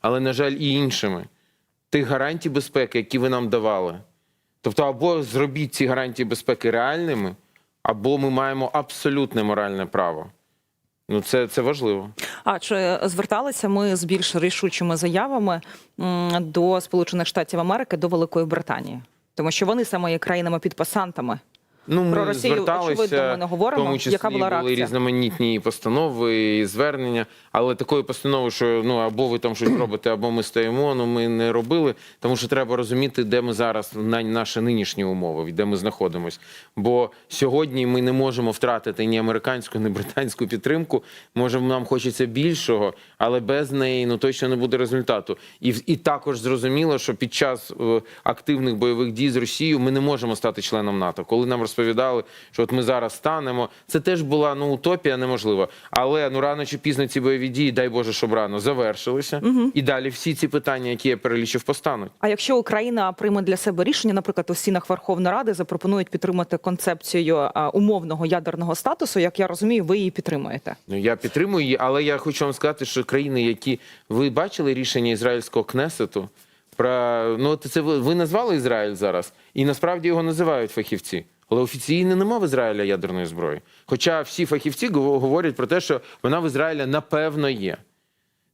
але, на жаль, і іншими. Тих гарантій безпеки, які ви нам давали. Тобто, або зробіть ці гарантії безпеки реальними, або ми маємо абсолютне моральне право. Ну, це, це важливо. А чи зверталися ми з більш рішучими заявами до Сполучених Штатів Америки, до Великої Британії? Тому що вони саме є країнами-підписантами. Ну, ми Про Росію, зверталися, очевидно, ми не говоримо. В тому числі Яка була були реакція? різноманітні постанови і звернення, але такої постанови, що ну або ви там щось робите, або ми стоїмо. Ну ми не робили, тому що треба розуміти, де ми зараз на наші нинішні умови, де ми знаходимося. Бо сьогодні ми не можемо втратити ні американську, ні британську підтримку. Може, нам хочеться більшого, але без неї ну точно не буде результату. І і також зрозуміло, що під час е, активних бойових дій з Росією ми не можемо стати членом НАТО. Коли нам розповідали, що от ми зараз станемо, це теж була ну утопія, неможливо. Але ну рано чи пізно ці бойові дії, дай Боже, щоб рано завершилися, і далі всі ці питання, які я перелічив, постануть. А якщо Україна прийме для себе рішення, наприклад, у стінах Верховної Ради запропонують підтримати концепцію умовного ядерного статусу, як я розумію, ви її підтримуєте. Ну я підтримую її, але я хочу вам сказати, що країни, які ви бачили рішення ізраїльського кнесету, про ну це ви, ви назвали Ізраїль зараз, і насправді його називають фахівці. Але офіційно нема в Ізраїля ядерної зброї. Хоча всі фахівці говорять про те, що вона в Ізраїля напевно є.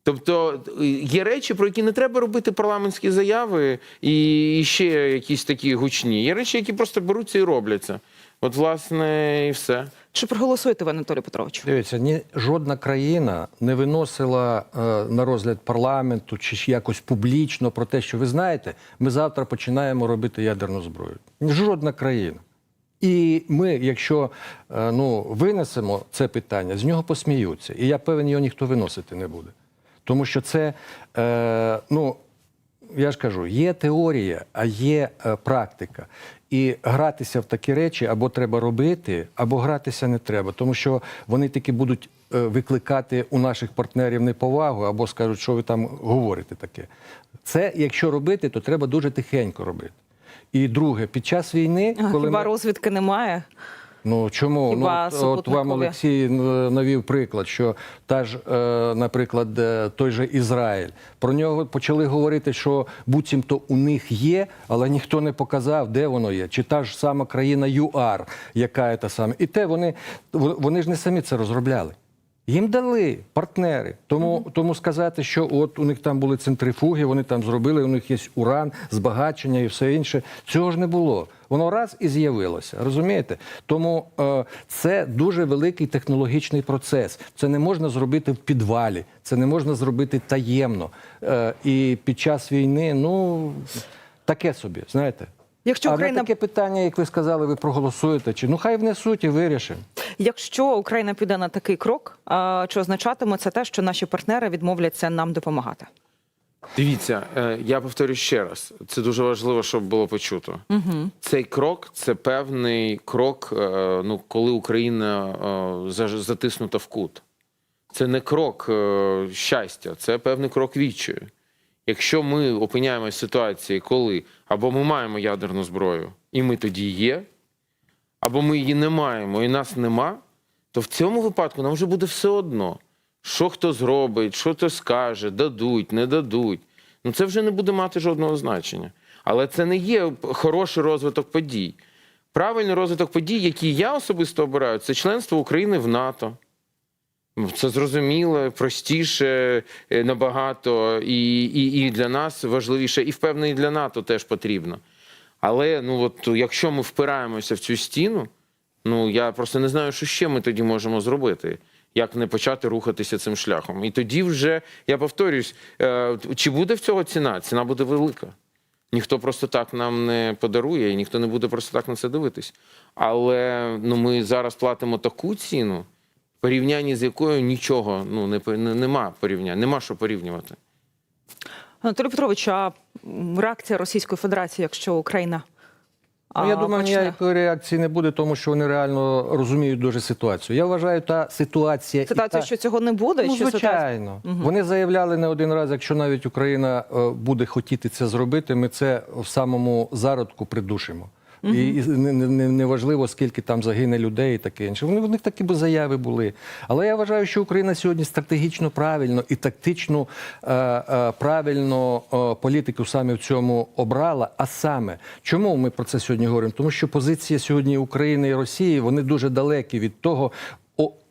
Тобто е, є речі, про які не треба робити парламентські заяви і ще якісь такі гучні. Є речі, які просто беруться і робляться. От, власне, і все. Чи проголосуєте ви, Анатолій Петрович? Дивіться, ні жодна країна не виносила е, на розгляд парламенту чи якось публічно про те, що ви знаєте, ми завтра починаємо робити ядерну зброю. Жодна країна. І ми, якщо е, ну, винесемо це питання, з нього посміються. І я певен, його ніхто виносити не буде. Тому що це, е, ну, я ж кажу, є теорія, а є е, практика. І гратися в такі речі або треба робити, або гратися не треба, тому що вони таки будуть е, викликати у наших партнерів неповагу, або скажуть, що ви там говорите таке. Це якщо робити, то треба дуже тихенько робити. І друге, під час війни, А, коли Хіба ми... розвідки немає? Ну чому Хіба ну, от, от вам? Олексій навів приклад, що та ж, е, наприклад, е, той же Ізраїль про нього почали говорити, що буцімто у них є, але ніхто не показав, де воно є. Чи та ж сама країна ЮАР, яка та саме, і те вони вони ж не самі це розробляли. Їм дали партнери. Тому, тому сказати, що от у них там були центрифуги, вони там зробили, у них є уран, збагачення і все інше. Цього ж не було. Воно раз і з'явилося. Розумієте? Тому е, це дуже великий технологічний процес. Це не можна зробити в підвалі, це не можна зробити таємно. Е, і під час війни, ну таке собі, знаєте. Якщо Україна на таке питання, як ви сказали, ви проголосуєте, чи ну хай внесуть і вирішимо. Якщо Україна піде на такий крок, чи означатиме це те, що наші партнери відмовляться нам допомагати? Дивіться, е, я повторю ще раз. Це дуже важливо, щоб було почуто. Угу. Цей крок це певний крок, е, ну коли Україна е, затиснута в кут. Це не крок щастя, це певний крок відчаю. Якщо ми опиняємося в ситуації, коли або ми маємо ядерну зброю, і ми тоді є, або ми її не маємо, і нас нема, то в цьому випадку нам вже буде все одно. Що хто зробить, що хто скаже, дадуть, не дадуть. Ну це вже не буде мати жодного значення. Але це не є хороший розвиток подій. Правильний розвиток подій, який я особисто обираю, це членство України в НАТО. Це зрозуміло, простіше е, набагато, і, і, і для нас важливіше, і впевнений для НАТО теж потрібно. Але ну от якщо ми впираємося в цю стіну, ну я просто не знаю, що ще ми тоді можемо зробити. Як не почати рухатися цим шляхом? І тоді вже я повторюсь, е, чи буде в цього ціна? Ціна буде велика. Ніхто просто так нам не подарує, і ніхто не буде просто так на це дивитись. Але ну ми зараз платимо таку ціну, порівнянні з якою нічого ну не не- нема порівняння, нема що порівнювати. Анатолій Петрович, а реакція Російської Федерації, якщо Україна Ну, я думаю, почне? ніякої реакції не буде, тому що вони реально розуміють дуже ситуацію. Я вважаю, та ситуація ситуація, та... що цього не буде, Ну, що ситуація звичайно. Вони заявляли не один раз, якщо навіть Україна е, буде хотіти це зробити, ми це в самому зародку придушимо. І, і не, не, не- неважливо, скільки там загине людей і таке інше. Вони в них такі б заяви були. Але я вважаю, що Україна сьогодні стратегічно правильно і тактично е, е, правильно е, політику саме в цьому обрала. А саме, чому ми про це сьогодні говоримо? Тому що позиція сьогодні України і Росії вони дуже далекі від того.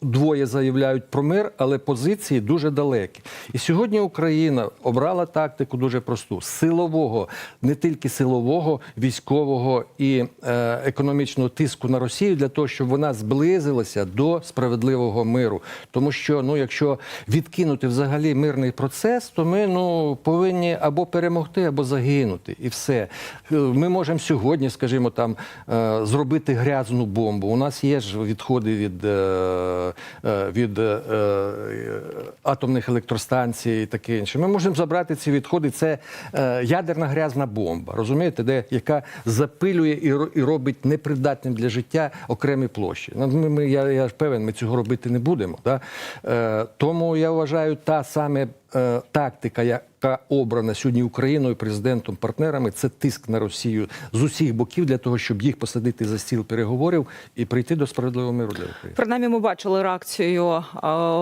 Двоє заявляють про мир, але позиції дуже далекі. І сьогодні Україна обрала тактику дуже просту: силового, не тільки силового, військового і е, економічного тиску на Росію для того, щоб вона зблизилася до справедливого миру. Тому що, ну, якщо відкинути взагалі мирний процес, то ми ну повинні або перемогти, або загинути, і все. Е, Ми можемо сьогодні, скажімо, там е, зробити грязну бомбу. У нас є ж відходи від. Е, від е, е, атомних електростанцій і таке інше. Ми можемо забрати ці відходи. Це е, ядерна грязна бомба, розумієте, де яка запилює і, робить непридатним для життя окремі площі. Ну, Ми, ми, я, я певен, ми цього робити не будемо. Да? Е, тому я вважаю, та саме е, тактика, яка обрана сьогодні Україною, президентом, партнерами, це тиск на Росію з усіх боків для того, щоб їх посадити за стіл переговорів і прийти до справедливого миру для України. Принаймні, ми бачили реакцію е,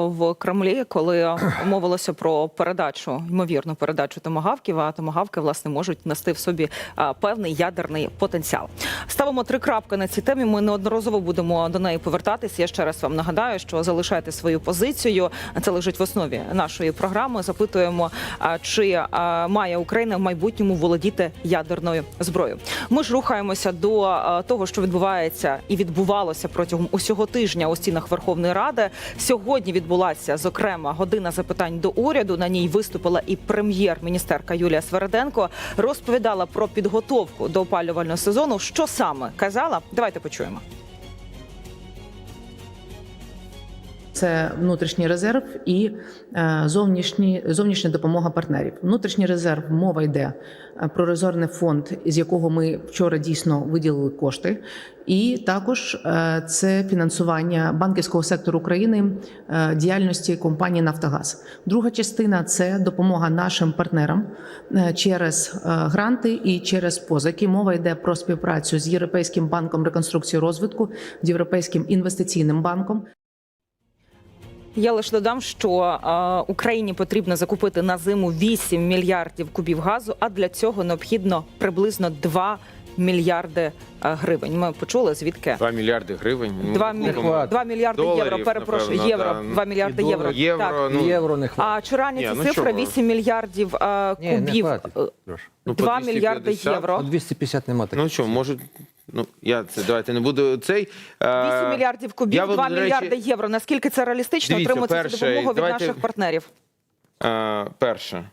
в Кремлі, коли мовилося про передачу, ймовірну передачу томагавків. А томагавки власне можуть нести в собі е, певний ядерний потенціал. Ставимо три крапки на цій темі. Ми неодноразово будемо до неї повертатись. Я ще раз вам нагадаю, що залишайте свою позицію. Це лежить в основі нашої програми. Запитуємо, чи має Україна в майбутньому володіти ядерною зброєю. Ми ж рухаємося до того, що відбувається і відбувалося протягом усього тижня у стінах Верховної Ради. Сьогодні відбулася зокрема година запитань до уряду. На ній виступила і прем'єр-міністерка Юлія Свереденко. Розповідала про підготовку до опалювального сезону. Що саме казала? Давайте почуємо. Це внутрішній резерв і е, зовнішні, зовнішня допомога партнерів. Внутрішній резерв мова йде е, про резервний фонд, з якого ми вчора дійсно виділили кошти, і також е, це фінансування банківського сектору України діяльності компанії Нафтогаз. Друга частина це допомога нашим партнерам через гранти і через позики. Мова йде про співпрацю з Європейським банком реконструкції розвитку, з Європейським інвестиційним банком. Я лише додам, що е, Україні потрібно закупити на зиму 8 мільярдів кубів газу, а для цього необхідно приблизно 2 мільярди е, гривень. Ми почули звідки 2 мільярди гривень. Ну, 2, ну. 2 мільярди Доларів, євро. Перепрошую, напевно, євро. да. 2 мільярди І євро. Євро, Так. ну, Євро не хватить. А вчорашня Ні, ця ну цифра чого? 8 мільярдів е, Ні, не кубів. хватить. Е, Ну, по 2 мільярди 250. євро. По 250 нема таких. Ну що, можуть. Ну, я це давайте не буду цей. 8 мільярдів кубів, я, 2 до речі, мільярди євро. Наскільки це реалістично Дивіться, отримати цю перше, допомогу від давайте- наших партнерів? Е, перше,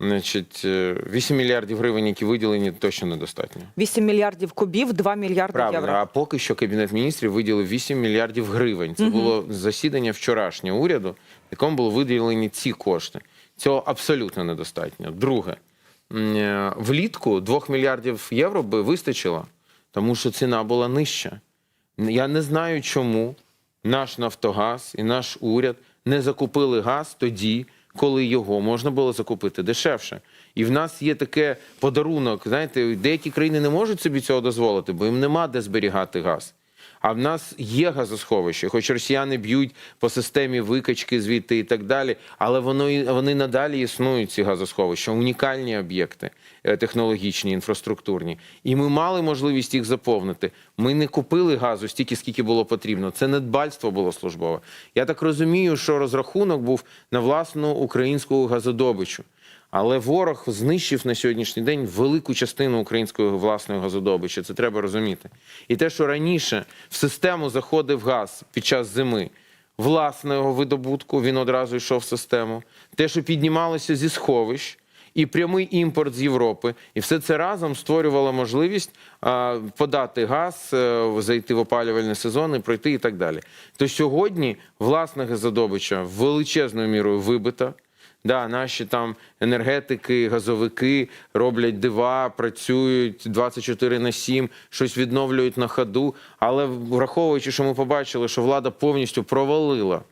значить, е, 8 мільярдів гривень, які виділені, точно недостатньо. 8 мільярдів кубів, 2 мільярди Правильно, євро. а поки що Кабінет міністрів виділив 8 мільярдів гривень. Це було засідання вчорашнього уряду, в якому були виділені ці кошти. Цього абсолютно недостатньо. Друге, е, влітку 2 мільярдів євро би вистачило, тому що ціна була нижча. Я не знаю, чому наш Нафтогаз і наш уряд не закупили газ тоді, коли його можна було закупити дешевше. І в нас є таке подарунок. Знаєте, деякі країни не можуть собі цього дозволити, бо їм нема де зберігати газ. А в нас є газосховище, хоч росіяни б'ють по системі викачки звідти і так далі, але воно вони надалі існують, ці газосховища, унікальні об'єкти е, технологічні, інфраструктурні. І ми мали можливість їх заповнити. Ми не купили газу стільки, скільки було потрібно. Це недбальство було службове. Я так розумію, що розрахунок був на власну українську газодобичу. Але ворог знищив на сьогоднішній день велику частину української власної газодобичі. Це треба розуміти. І те, що раніше в систему заходив газ під час зими власного видобутку, він одразу йшов в систему. Те, що піднімалося зі сховищ. І прямий імпорт з Європи, і все це разом створювало можливість подати газ, е, зайти в опалювальний сезон і пройти і так далі. То сьогодні власна газодобича величезною мірою вибита. Да, наші там енергетики, газовики роблять дива, працюють 24 на 7, щось відновлюють на ходу. Але враховуючи, що ми побачили, що влада повністю провалила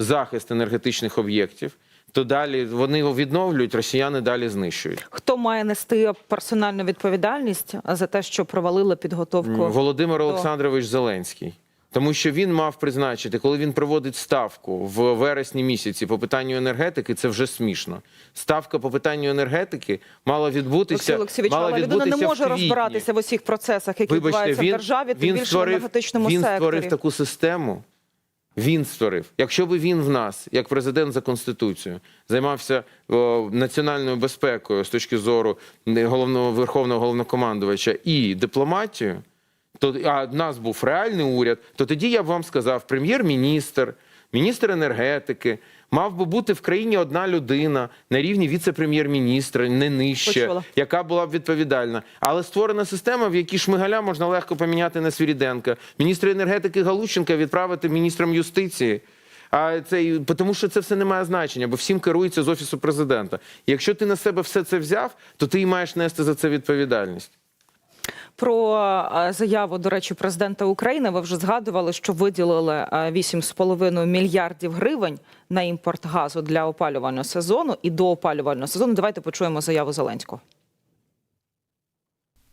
захист енергетичних об'єктів, то далі вони його відновлюють, росіяни далі знищують. Хто має нести персональну відповідальність за те, що провалили підготовку? Володимир до- Олександрович Зеленський. Тому що він мав призначити, коли він проводить ставку в вересні місяці по питанню енергетики, це вже смішно. Ставка по питанню енергетики мала Олексій відбутися. Олексійович, мала але людина не може розбиратися в усіх процесах, які Вибачте, відбуваються він, в державі, тим більше в енергетичному він секторі. створив таку систему. Він створив. Якщо би він в нас, як президент за конституцією, займався о, національною безпекою з точки зору головного верховного головнокомандувача і дипломатією, то а в нас був реальний уряд, то тоді я б вам сказав: прем'єр-міністр, міністр енергетики. Мав би бути в країні одна людина на рівні віце-прем'єр-міністра, не нижче, Почула. яка була б відповідальна. Але створена система, в якій Шмигаля можна легко поміняти на Свіріденка, міністра енергетики Галущенка відправити міністром юстиції. А це тому, що це все не має значення, бо всім керується з офісу президента. Якщо ти на себе все це взяв, то ти і маєш нести за це відповідальність. Про е, заяву, до речі, президента України. Ви вже згадували, що виділили е, 8,5 мільярдів гривень на імпорт газу для опалювального сезону і до опалювального сезону. Давайте почуємо заяву Зеленського.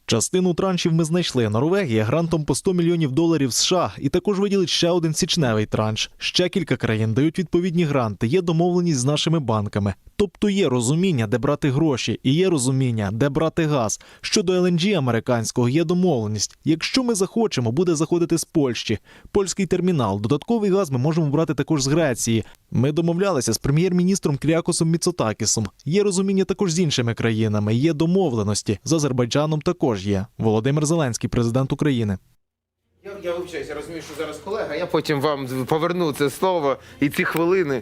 Частину траншів ми знайшли. Норвегія грантом по 100 мільйонів доларів США і також виділить ще один січневий транш. Ще кілька країн дають відповідні гранти. Є домовленість з нашими банками. Тобто є розуміння, де брати гроші, і є розуміння, де брати газ. Щодо ЛНГ американського є домовленість. Якщо ми захочемо, буде заходити з Польщі. Польський термінал. Додатковий газ ми можемо брати також з Греції. Ми домовлялися з прем'єр-міністром Кріакосом Міцотакісом. Є розуміння також з іншими країнами. Є домовленості з Азербайджаном. Також є Володимир Зеленський, президент України. Я, я вивчаюся, розумію, що зараз колега. Я потім вам поверну це слово і ці хвилини.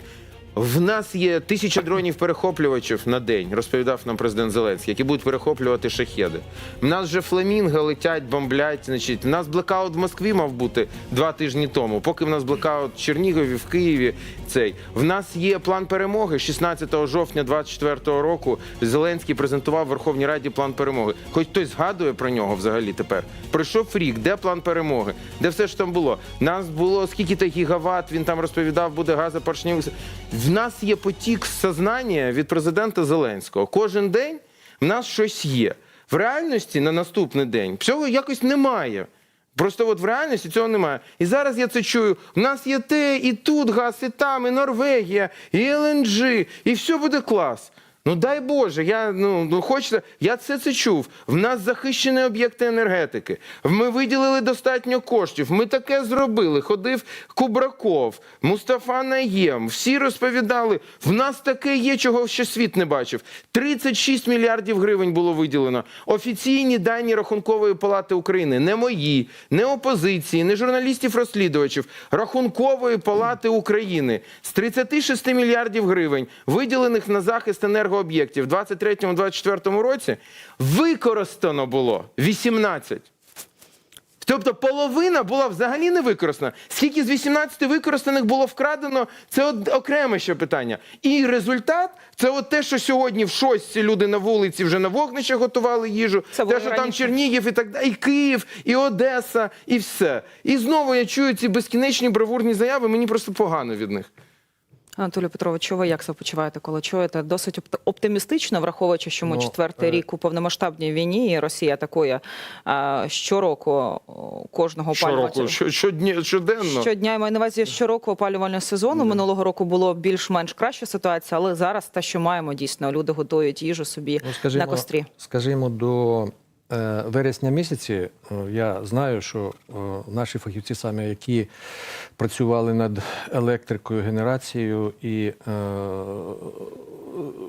В нас є тисяча дронів перехоплювачів на день, розповідав нам президент Зеленський, які будуть перехоплювати шахеди. В нас вже фламінго летять, бомблять. Значить, в нас блекаут в Москві мав бути два тижні тому. Поки в нас блекаут в Чернігові, в Києві. Цей в нас є план перемоги 16 жовтня 24 року. Зеленський презентував Верховній Раді план перемоги. Хоч хтось згадує про нього взагалі тепер. Пройшов рік, де план перемоги? Де все ж там було? Нас було скільки то гігават, він там розповідав, буде газопоршнів. В нас є потік сознання від президента Зеленського. Кожен день в нас щось є. В реальності на наступний день цього якось немає. Просто от в реальності цього немає. І зараз я це чую. В нас є те, і тут газ, і там, і Норвегія, і ЛНЖ, і все буде клас. Ну дай Боже, я ну, ну хочеться. Я все це чув. В нас захищені об'єкти енергетики. Ми виділили достатньо коштів. Ми таке зробили. Ходив Кубраков, Мустафа Наєм. Всі розповідали. В нас таке є, чого ще світ не бачив. 36 мільярдів гривень було виділено. Офіційні дані Рахункової палати України, не мої, не опозиції, не журналістів-розслідувачів. Рахункової палати України з 36 мільярдів гривень, виділених на захист енергооб'єктів в 23-24 році, використано було 18. Тобто половина була взагалі не використана. Скільки з 18 використаних було вкрадено, це от окреме ще питання. І результат це от те, що сьогодні в шостці люди на вулиці вже на вогнище готували їжу. Це те, що там. Чернігів і так далі, і Київ, і Одеса, і все. І знову я чую ці безкінечні бравурні заяви. Мені просто погано від них. Анатолій Петрович, ви як себе почуваєте, коли чуєте? Досить опт- оптимістично, враховуючи, що ми Ну, четвертий е, рік у повномасштабній війні, і Росія атакує а, щороку кожного Щороку, щодня, щоденно. Щодня я маю на увазі щороку опалювального сезону. Минулого року було більш-менш краща ситуація, але зараз те, що маємо, дійсно, люди готують їжу собі Ну, скажімо, на кострі. Скажімо, до вересня місяці е, я знаю, що е, наші фахівці, саме які працювали над електрикою, генерацією і е,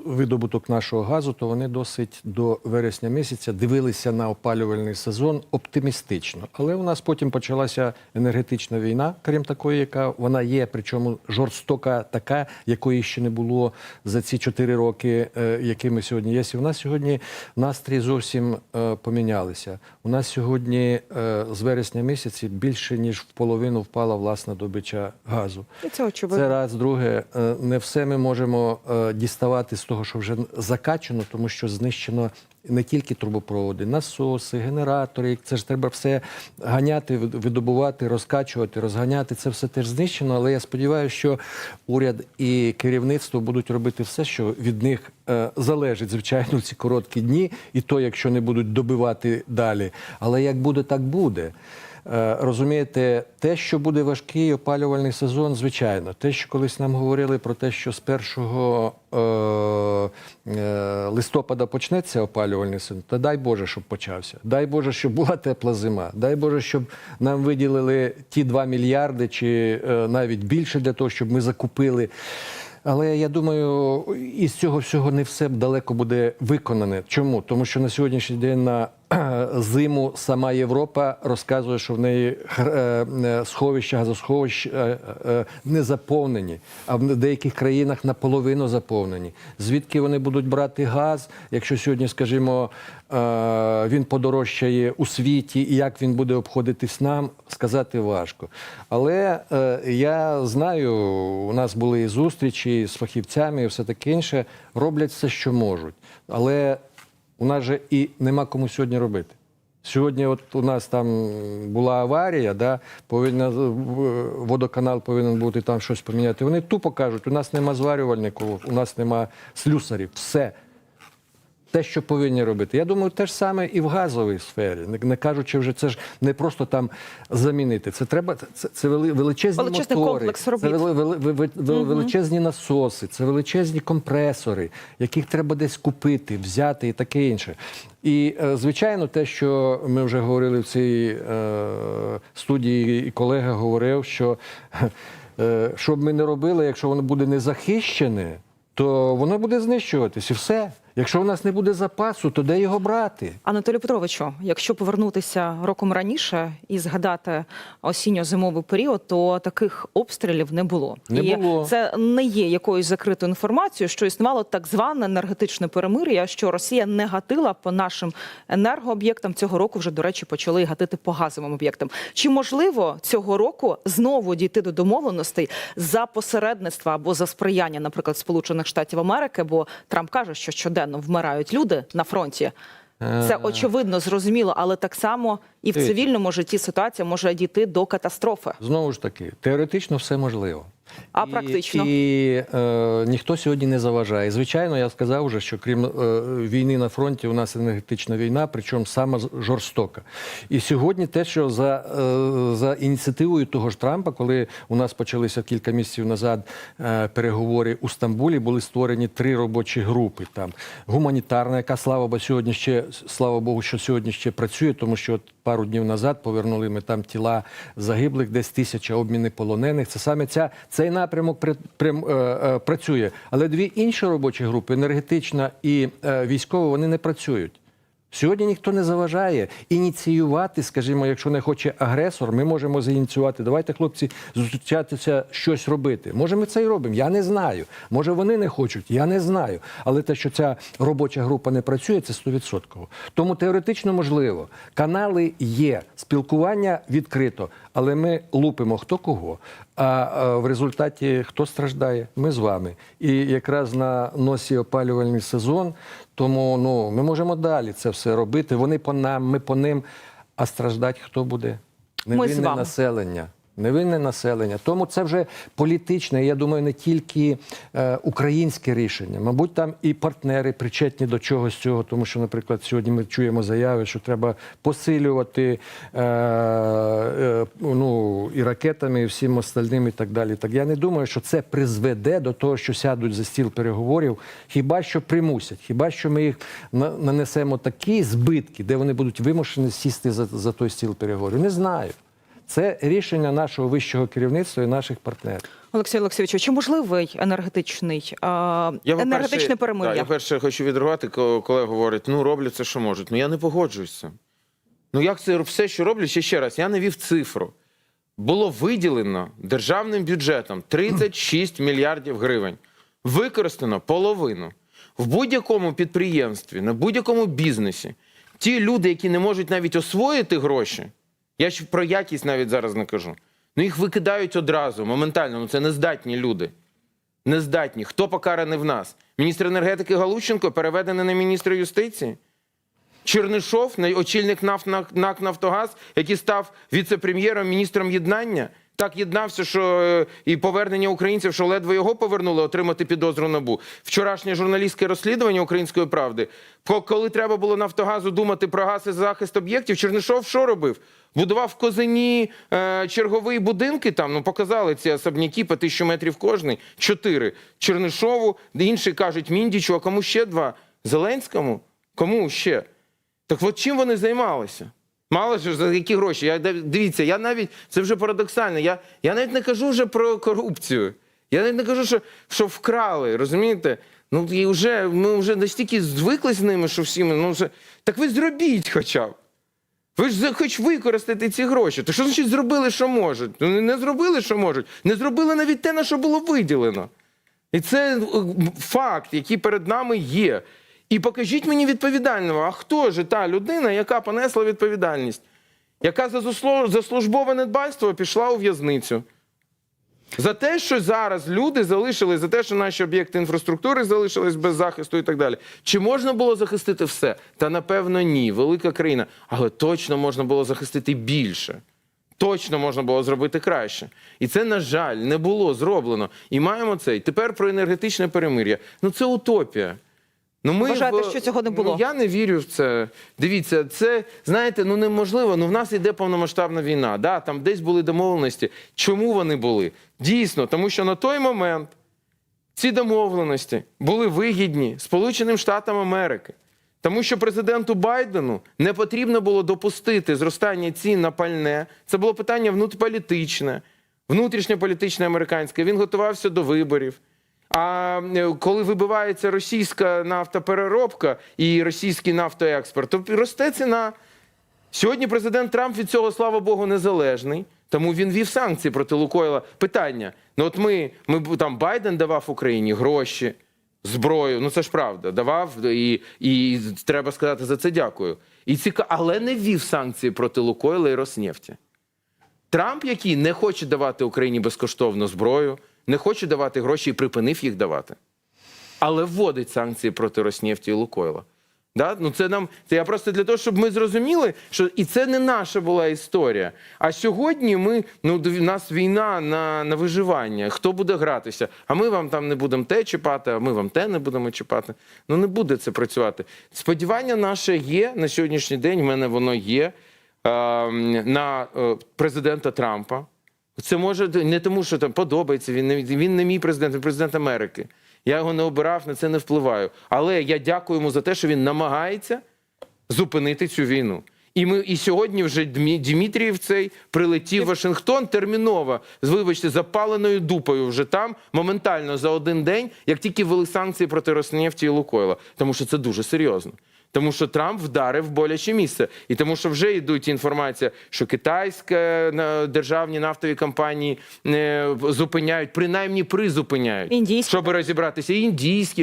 видобуток нашого газу, то вони досить до вересня місяця дивилися на опалювальний сезон оптимістично. Але у нас потім почалася енергетична війна, крім такої, яка вона є, причому жорстока така, якої ще не було за ці чотири роки, е, якими сьогодні є. І в нас сьогодні настрій зовсім е, помінялися. У нас сьогодні е, з вересня місяці більше ніж в половину впала власна добича газу. І це очевидно. Це раз, друге, е, не все ми можемо е, діставати з того, що вже закачано, тому що знищено не тільки трубопроводи, насоси, генератори. Це ж треба все ганяти, видобувати, розкачувати, розганяти. Це все теж знищено. Але я сподіваюся, що уряд і керівництво будуть робити все, що від них е, залежить, звичайно, ці короткі дні, і то, якщо не будуть добивати далі. Але як буде, так буде. Е, Розумієте, те, що буде важкий опалювальний сезон, звичайно, те, що колись нам говорили про те, що з 1 е, е, листопада почнеться опалювальний сезон, та дай Боже, щоб почався. Дай Боже, щоб була тепла зима. Дай Боже, щоб нам виділили ті 2 мільярди чи навіть більше для того, щоб ми закупили. Але я думаю, із цього всього не все далеко буде виконане. Чому? Тому що на сьогоднішній день на зиму сама Європа розказує, що в неї е, е, сховища, газосховища е, не заповнені, а в деяких країнах наполовину заповнені. Звідки вони будуть брати газ, якщо сьогодні, скажімо, він подорожчає у світі, і як він буде обходитись нам, сказати важко. Але я знаю, у нас були зустрічі з фахівцями, і все таке інше. Роблять все, що можуть. Але у нас же і нема кому сьогодні робити. Сьогодні, от у нас там була аварія, да, повинна водоканал повинен бути там щось поміняти. Вони тупо кажуть, у нас нема зварювальників, у нас нема слюсарів. Все те, що повинні робити. Я думаю, те ж саме і в газовій сфері. Не, кажучи вже, це ж не просто там замінити. Це треба це, це величезні Величезний мотори, це вели- вели- вели- вели- величезні насоси, це величезні компресори, яких треба десь купити, взяти і таке інше. І е, звичайно, те, що ми вже говорили в цій е, студії, і колега говорив, що е, що б ми не робили, якщо воно буде не захищене, то воно буде знищуватись і все. Якщо у нас не буде запасу, то де його брати? Анатолію Петровичу, якщо повернутися роком раніше і згадати осінньо-зимовий період, то таких обстрілів не було. Не і було. це не є якоюсь закритою інформацією, що існувало так зване енергетичне перемир'я, що Росія не гатила по нашим енергооб'єктам. Цього року вже, до речі, почали гатити по газовим об'єктам. Чи можливо цього року знову дійти до домовленостей за посередництва або за сприяння, наприклад, Сполучених Штатів Америки? Бо Трамп каже, що щоденно вмирають люди на фронті. Це очевидно зрозуміло, але так само і в цивільному житті ситуація може дійти до катастрофи. Знову ж таки, теоретично все можливо. А І- практично? І е, ніхто сьогодні не заважає. Звичайно, я сказав вже, що крім е, війни на фронті, у нас енергетична війна, причому сама з- жорстока. І сьогодні те, що за, е, за ініціативою того ж Трампа, коли у нас почалися кілька місяців назад е, переговори у Стамбулі, були створені три робочі групи. Там гуманітарна, яка слава Богу, сьогодні ще слава Богу, що сьогодні ще працює, тому що от пару днів назад повернули ми там тіла загиблих, десь тисяча обміни полонених. Це саме ця цей напрямок е, е, працює. Але дві інші робочі групи енергетична і е, військова, вони не працюють. Сьогодні ніхто не заважає ініціювати, скажімо, якщо не хоче агресор, ми можемо зініціювати. Давайте, хлопці, зустрічатися, щось робити. Може, ми це і робимо. Я не знаю. Може, вони не хочуть, я не знаю. Але те, що ця робоча група не працює, це 100%. Тому теоретично можливо. Канали є, спілкування відкрито, але ми лупимо хто кого. А, в результаті хто страждає? Ми з вами. І якраз на носі опалювальний сезон. Тому ну ми можемо далі це все робити. Вони по нам, ми по ним. А страждати хто буде? Вами. населення. Невинне населення. Тому це вже політичне, я думаю, не тільки е, українське рішення. Мабуть, там і партнери причетні до чогось цього, тому що, наприклад, сьогодні ми чуємо заяви, що треба посилювати е, е, ну, і ракетами, і всім остальним, і так далі. Так я не думаю, що це призведе до того, що сядуть за стіл переговорів. Хіба що примусять, хіба що ми їх на- нанесемо такі збитки, де вони будуть вимушені сісти за, за той стіл переговорів. Не знаю. Це рішення нашого вищого керівництва і наших партнерів. Олексій Олексійович, чи можливий енергетичний а, Я, енергетичне да, я перше хочу відреагувати, коли коли говорять, ну роблять це, що можуть. Ну я не цим. Ну як це все, що роблять, ще ще раз, я навів цифру. Було виділено державним бюджетом 36 мільярдів гривень. Використано половину. В будь-якому підприємстві, на будь-якому бізнесі, ті люди, які не можуть навіть освоїти гроші, я ж про якість навіть зараз не кажу. Ну їх викидають одразу, моментально. Ну це нездатні люди. Не здатні. Хто покараний в нас? Міністр енергетики Галущенко переведений на міністра юстиції? Чернишов, очільник НАК Нафтогаз, який став віце-прем'єром, міністром єднання. Так єднався, що е, і повернення українців, що ледве його повернули отримати підозру набу. Вчорашнє журналістське розслідування української правди. Коли треба було Нафтогазу думати про газ і захист об'єктів, Чернишов що робив? Будував в Козині е, чергові будинки. Там ну показали ці особняки по тисячу метрів кожний. Чотири Чернишову, інші кажуть Міндічу, а кому ще два? Зеленському? Кому ще? Так от чим вони займалися? Мало ж за які гроші. Я дивіться, я навіть це вже парадоксально. Я, я навіть не кажу вже про корупцію. Я навіть не кажу, що, що вкрали, розумієте? Ну і вже ми вже настільки звикли з ними, що всі ми, ну вже так ви зробіть хоча б. Ви ж хоч використати ці гроші. То що значить зробили, що можуть? Ну не- зробили, що можуть. Не зробили навіть те, на що було виділено. І це е, факт, який перед нами є. І покажіть мені відповідального. А хто ж та людина, яка понесла відповідальність, яка за службове недбальство пішла у в'язницю? За те, що зараз люди залишили, за те, що наші об'єкти інфраструктури залишились без захисту і так далі. Чи можна було захистити все? Та напевно ні. Велика країна. Але точно можна було захистити більше. Точно можна було зробити краще. І це, на жаль, не було зроблено. І маємо це. І тепер про енергетичне перемир'я. Ну це утопія. Ну, ми Вважаєте, в- що цього не було? Ну, я не вірю в це. Дивіться, це знаєте, ну неможливо. Ну в нас йде повномасштабна війна. Да, там десь були домовленості. Чому вони були? Дійсно, тому що на той момент ці домовленості були вигідні Сполученим Штатам Америки. Тому що президенту Байдену не потрібно було допустити зростання цін на пальне. Це було питання внутрішньополітичне, внутрішньополітичне американське. Він готувався до виборів. А е, коли вибивається російська нафтопереробка і російський нафтоекспорт, то росте ціна. Сьогодні президент Трамп від цього, слава Богу, незалежний. Тому він вів санкції проти Лукойла. Питання: ну от ми, ми там Байден давав Україні гроші, зброю. Ну це ж правда, давав і, і треба сказати за це дякую. І ціка... але не ввів санкції проти Лукойла і Роснефті. Трамп, який не хоче давати Україні безкоштовну зброю, не хоче давати гроші і припинив їх давати, але вводить санкції проти Роснефті і Лукойла. Да? Ну це нам це я просто для того, щоб ми зрозуміли, що і це не наша була історія. А сьогодні ми ну в нас війна на, на виживання. Хто буде гратися? А ми вам там не будемо те чіпати, а ми вам те не будемо чіпати. Ну не буде це працювати. Сподівання наше є на сьогоднішній день. В мене воно є е, на президента Трампа. Це може не тому, що там подобається. Він не він не мій президент, він президент Америки. Я його не обирав, на це не впливаю. Але я дякую йому за те, що він намагається зупинити цю війну. І ми і сьогодні вже Дмитрієв цей прилетів в Вашингтон терміново з вибачте запаленою дупою. Вже там моментально за один день, як тільки ввели санкції проти Роснефті і Лукойла, тому що це дуже серйозно. Тому що Трамп вдарив боляче місце, і тому, що вже йдуть інформація, що китайські е, державні нафтові компанії е, зупиняють, принаймні призупиняють, Індійські. щоб розібратися. І індійські